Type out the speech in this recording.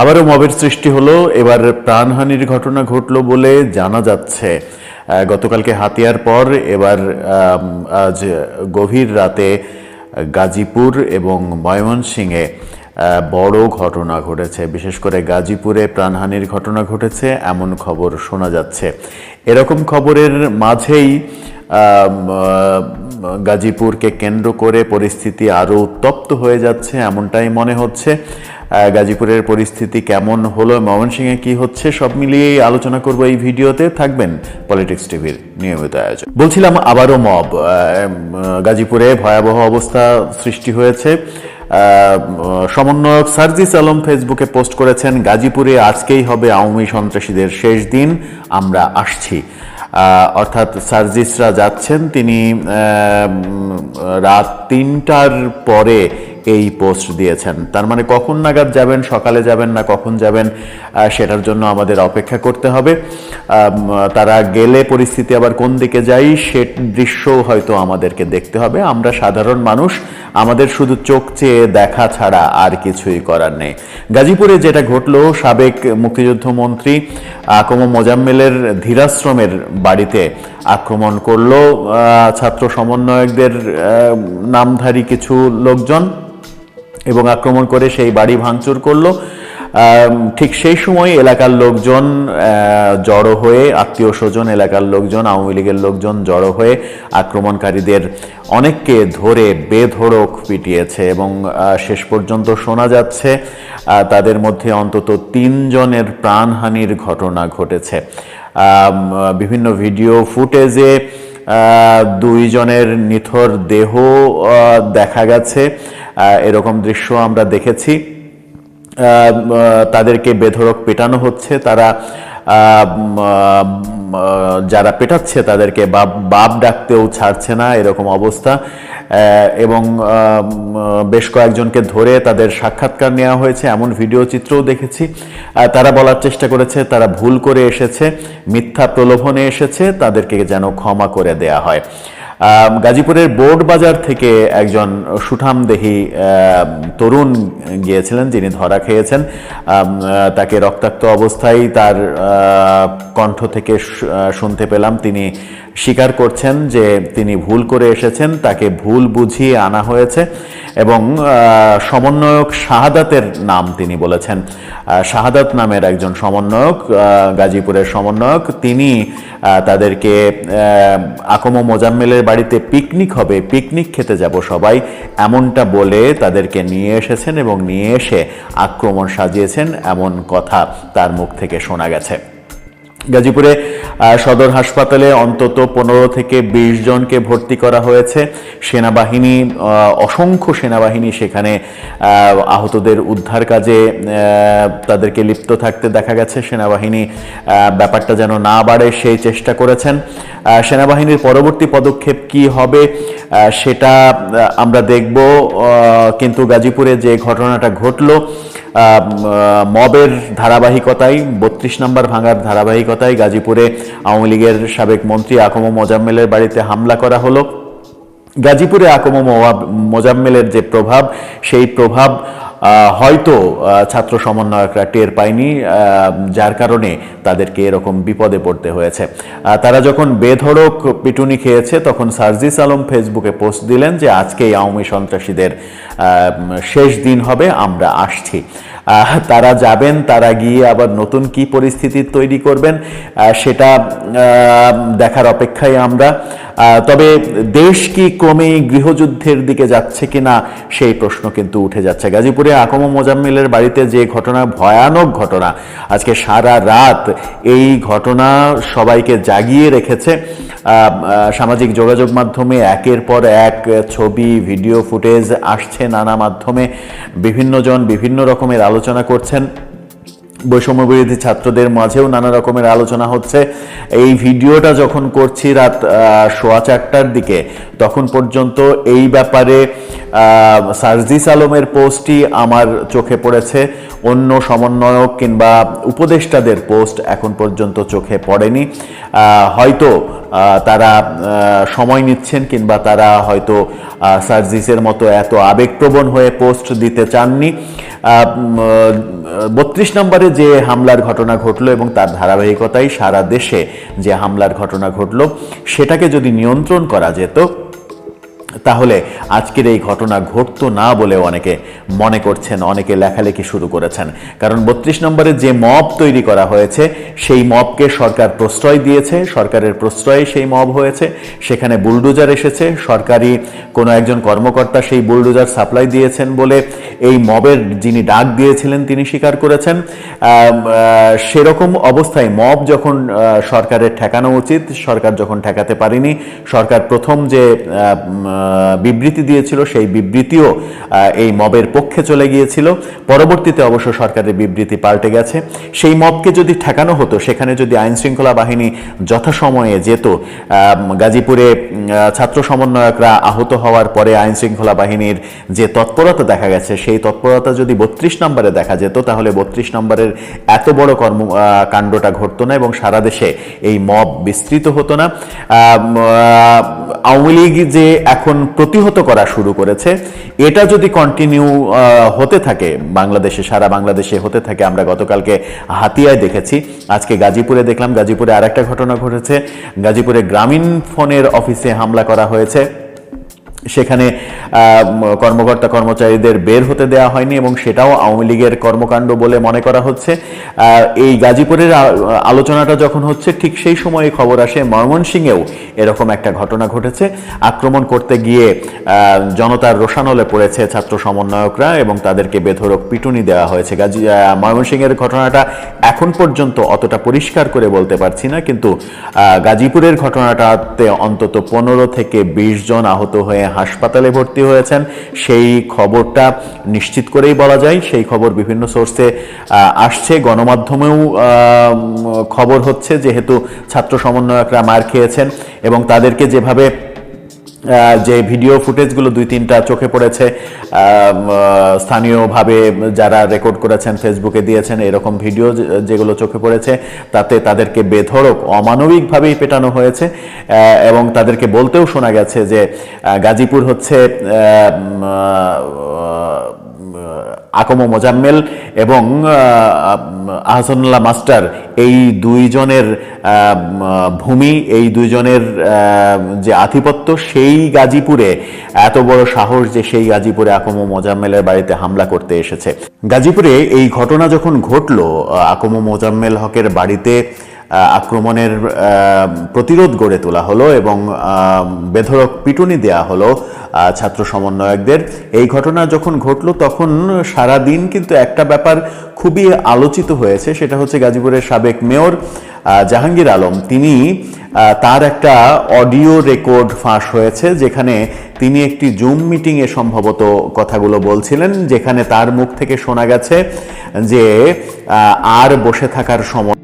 আবারও মবের সৃষ্টি হলো, এবার প্রাণহানির ঘটনা ঘটলো বলে জানা যাচ্ছে। গতকালকে হাতিয়ার পর এবার আজ গভীর রাতে গাজীপুর এবং ময়মনসিংহে বড় ঘটনা ঘটেছে। বিশেষ করে গাজীপুরে প্রাণহানির ঘটনা ঘটেছে, এমন খবর শোনা যাচ্ছে। এরকম খবরের মাঝেই গাজীপুরকে কেন্দ্র করে পরিস্থিতি আরও উত্তপ্ত হয়ে যাচ্ছে, এমনটাই মনে হচ্ছে। গাজীপুরের পরিস্থিতি কেমন হলো, ময়মনসিংহে কি হচ্ছে, সব মিলিয়েই আলোচনা করব এই ভিডিওতে। থাকবেন পলিটিক্স টিভির নিয়মিত আয়োজন। বলছিলাম আবারও মব গাজীপুরে ভয়াবহ অবস্থা সৃষ্টি হয়েছে। সমন্বয়ক সার্জিস আলম ফেসবুকে পোস্ট করেছেন, গাজীপুরে আজকেই হবে আওয়ামী সন্ত্রাসীদের শেষ দিন, আমরা আসছি। অর্থাৎ সার্জিসরা যাচ্ছেন, তিনি রাত তিনটার পরে এই পোস্ট দিয়েছেন। তার মানে কখন নাগাদ যাবেন, সকালে যাবেন না কখন যাবেন সেটার জন্য আমাদের অপেক্ষা করতে হবে। তারা গেলে পরিস্থিতি আবার কোন দিকে যাই সে দৃশ্যও হয়তো আমাদেরকে দেখতে হবে। আমরা সাধারণ মানুষ, আমাদের শুধু চোখ চেয়ে দেখা ছাড়া আর কিছুই করার নেই। গাজীপুরে যেটা ঘটলো, সাবেক মুক্তিযুদ্ধ মন্ত্রী আকম মোজাম্মেলের ধীরাশ্রমের বাড়িতে আক্রমণ করল। ছাত্র সমন্বয়কদের নামধারী কিছু লোকজন এবং আক্রমণ করে সেই বাড়ি ভাঙচুর করল। ঠিক সেই সময় এলাকার লোকজন জড়ো হয়ে, আত্মীয় স্বজন, এলাকার লোকজন, আওয়ামী লীগের লোকজন জড়ো হয়ে আক্রমণকারীদের অনেককে ধরে বেধড়ক পিটিয়েছে এবং শেষ পর্যন্ত শোনা যাচ্ছে তাদের মধ্যে অন্তত তিনজনের প্রাণহানির ঘটনা ঘটেছে। বিভিন্ন ভিডিও ফুটেজে দুইজনের নিথর দেহ দেখা গেছে। এরকম দৃশ্য আমরা দেখেছি। তাদেরকে বেধড়ক পেটানো হচ্ছে। তারা যারা পেটাচ্ছে তাদেরকে বাপ বাপ ডাকতেও ছাড়ছে না, এরকম অবস্থা। এবং বেশ কয়েকজনকে ধরে তাদের সাক্ষাৎকার নেওয়া হয়েছে। এমন ভিডিও চিত্রও দেখেছি। তারা বলার চেষ্টা করেছে, তারা ভুল করে এসেছে, মিথ্যা প্রলোভনে এসেছে, তাদেরকে যেন ক্ষমা করে দেয়া হয়। গাজীপুরের বোর্ড বাজার থেকে একজন সুঠাম দেহি তরুণ গিয়েছিলেন যিনি ধরা খেয়েছেন। তাকে রক্তাক্ত অবস্থায় তার কণ্ঠ থেকে শুনতে পেলাম। তিনি স্বীকার করছেন যে তিনি ভুল করে এসেছেন, তাকে ভুল বুঝিয়ে আনা হয়েছে এবং সমন্বয়ক শাহাদাতের নাম তিনি বলেছেন। শাহাদাত নামের একজন সমন্বয়ক গাজীপুরের সমন্বয়ক, তিনি তাদেরকে আকম মোজাম্মেলের বাড়িতে পিকনিক হবে, পিকনিক খেতে যাব সবাই, এমনটা বলে তাদেরকে নিয়ে এসেছেন এবং নিয়ে এসে আক্রমণ সাজিয়েছেন, এমন কথা তার মুখ থেকে শোনা গেছে। গাজীপুরে সদর হাসপাতালে অন্তত পনেরো থেকে বিশ জনকে ভর্তি করা হয়েছে। সেনাবাহিনী অসংখ্য সেনাবাহিনী সেখানে আহতদের উদ্ধার কাজে তাদেরকে লিপ্ত থাকতে দেখা গেছে। সেনাবাহিনী ব্যাপারটা যেন না বাড়ে সেই চেষ্টা করেছেন। সেনাবাহিনীর পরবর্তী পদক্ষেপ কি হবে সেটা আমরা দেখব কিন্তু গাজীপুরে যে ঘটনাটা ঘটলো মবের ধারাবাহিকতায়, বত্রিশ নম্বর ভাঙার ধারাবাহিকতায় গাজীপুরে আওয়ামী লীগের সাবেক মন্ত্রী আকম মোজাম্মেলের বাড়িতে হামলা করা হলো। গাজীপুরে আকম মোজাম্মেলের যে প্রভাব, সেই প্রভাব হয়তো ছাত্র সমন্বয়করা টের পায়নি যার কারণে তাদেরকে এরকম বিপদে পড়তে হয়েছে। তারা যখন বেধড়ক পিটুনি খেয়েছে, তখন সার্জিস আলম ফেসবুকে পোস্ট দিলেন যে, আজকেই আওয়ামী সন্ত্রাসীদের শেষ দিন হবে, আমরা আসছি। তারা যাবেন তারা গিয়ে আবার নতুন কি পরিস্থিতি তৈরি করবেন সেটা দেখার অপেক্ষায় আমরা তবে দেশ কি ক্রমেই গৃহযুদ্ধের দিকে যাচ্ছে কিনা সেই প্রশ্ন কিন্তু উঠে যাচ্ছে। গাজীপুরে আকম মোজাম্মেলের বাড়িতে যে ঘটনা, ভয়ানক ঘটনা, আজকে সারা রাত এই ঘটনা সবাইকে জাগিয়ে রেখেছে। সামাজিক যোগাযোগ মাধ্যমে একের পর এক ছবি, ভিডিও ফুটেজ আসছে নানা মাধ্যমে। বিভিন্নজন বিভিন্ন রকমের আলোচনা করছেন। বৈষম্য বিরোধী ছাত্রদের মাঝেও নানা রকমের আলোচনা হচ্ছে। এই ভিডিওটা যখন করছি রাত সোয়া চারটার দিকে, তখন পর্যন্ত এই ব্যাপারে সার্জিস আলমের পোস্টই আমার চোখে পড়েছে। অন্য সমন্বয়ক কিংবা উপদেষ্টাদের পোস্ট এখন পর্যন্ত চোখে পড়েনি। হয়তো তারা সময় নিচ্ছেন কিংবা তারা হয়তো সার্জিসের মতো এত আবেগপ্রবণ হয়ে পোস্ট দিতে চাননি। বত্রিশ নম্বরে যে হামলার ঘটনা ঘটলো এবং তার ধারাবাহিকতায় সারা দেশে যে হামলার ঘটনা ঘটলো, সেটাকে যদি নিয়ন্ত্রণ করা যেত, তাহলে আজকের এই ঘটনা ঘটতো না বলে অনেকে মনে করছেন, অনেকে লেখালেখি শুরু করেছেন। কারণ বত্রিশ নম্বরে যে মব তৈরি করা হয়েছে, সেই মবকে সরকার প্রশ্রয় দিয়েছে, সরকারের প্রশ্রয়ে সেই মব হয়েছে, সেখানে বুলডোজার এসেছে, সরকারি কোনো একজন কর্মকর্তা সেই বুলডোজার সাপ্লাই দিয়েছেন বলে এই মবের যিনি ডাক দিয়েছিলেন, তিনি স্বীকার করেছেন। সেরকম অবস্থায় মব যখন সরকারের ঠেকানো উচিত, সরকার যখন ঠেকাতে পারেনি, সরকার প্রথম যে বিবৃতি দিয়েছিল, সেই বিবৃতিও এই মবের পক্ষে চলে গিয়েছিল। পরবর্তীতে অবশ্য সরকারের বিবৃতি পাল্টে গেছে। সেই মবকে যদি ঠেকানো হতো, সেখানে যদি আইন শৃঙ্খলা বাহিনী যথাসময়ে যেত গাজীপুরে ছাত্র সমন্বয়করা আহত হওয়ার পরে আইন শৃঙ্খলা বাহিনীর যে তৎপরতা দেখা গেছে সেই তৎপরতা যদি বত্রিশ নম্বরে দেখা যেত, তাহলে বত্রিশ নম্বরের এত বড় কর্ম কাণ্ডটা ঘটতো না এবং সারা দেশে এই মব বিস্তৃত হতো না। আওয়ামী লীগ যে এখন প্রতিহত করা শুরু করেছে, এটা যদি কন্টিনিউ হতে থাকে, বাংলাদেশে, সারা বাংলাদেশে হতে থাকে, আমরা গতকালকে হাতিয়ায় দেখেছি, আজকে গাজীপুরে দেখলাম, গাজীপুরে আরেকটা ঘটনা ঘটেছে। গাজীপুরে গ্রামীণ ফোনের অফিসে হামলা করা হয়েছে। সেখানে কর্মকর্তা কর্মচারীদের বের হতে দেওয়া হয়নি এবং সেটাও আওয়ামী লীগের কর্মকাণ্ড বলে মনে করা হচ্ছে। এই গাজীপুরের আলোচনাটা যখন হচ্ছে, ঠিক সেই সময়ে খবর আসে ময়মনসিংহেও এরকম একটা ঘটনা ঘটেছে। আক্রমণ করতে গিয়ে জনতার রোষানলে পড়েছে ছাত্র সমন্বয়করা এবং তাদেরকে বেধরক পিটুনি দেওয়া হয়েছে। গাজী ময়মনসিংহের ঘটনাটা এখন পর্যন্ত অতটা পরিষ্কার করে বলতে পারছি না, কিন্তু গাজীপুরের ঘটনাটাতে অন্তত পনেরো থেকে বিশ জন আহত হয়ে হাসপাতালে ভর্তি হয়েছেন। সেই খবরটা নিশ্চিত করেই বলা যায়, সেই খবর বিভিন্ন সোর্সে আসছে। গণমাধ্যমেও খবর হচ্ছে, যেহেতু ছাত্র সমন্বয়করা মার খেয়েছেন এবং তাদেরকে যেভাবে যে ভিডিও ফুটেজগুলো দুই তিনটা চোখে পড়েছে স্থানীয়ভাবে যারা রেকর্ড করেছেন, ফেসবুকে দিয়েছেন এরকম ভিডিও যেগুলো চোখে পড়েছে, তাতে তাদেরকে বেধড়ক, অমানবিকভাবেই পেটানো হয়েছে এবং তাদেরকে বলতেও শোনা গেছে যে গাজীপুর হচ্ছে আকম মোজাম্মেল এবং আহ, আহসানুল্লাহ মাস্টার এই দুইজনের ভূমি এই দুইজনের যে আধিপত্য সেই গাজীপুরে এত বড় সাহস যে সেই গাজীপুরে আকম মোজাম্মেলের বাড়িতে হামলা করতে এসেছে। গাজীপুরে এই ঘটনা যখন ঘটলো আকম মোজাম্মেল হকের বাড়িতে আক্রমণের প্রতিরোধ গড়ে তোলা হলো এবং আহ, বেধড়ক পিটুনি দেয়া হলো ছাত্র সমন্বয়কদের। এই ঘটনা যখন ঘটলো তখন সারা দিন কিন্তু একটা ব্যাপার খুবই আলোচিত হয়েছে সেটা হচ্ছে গাজীপুরের সাবেক মেয়র জাহাঙ্গীর আলম। তিনি তার একটা অডিও রেকর্ড ফাঁস হয়েছে যেখানে তিনি একটি জুম মিটিংয়ে সম্ভবত কথাগুলো বলছিলেন যেখানে তার মুখ থেকে শোনা গেছে যে আর বসে থাকার সময়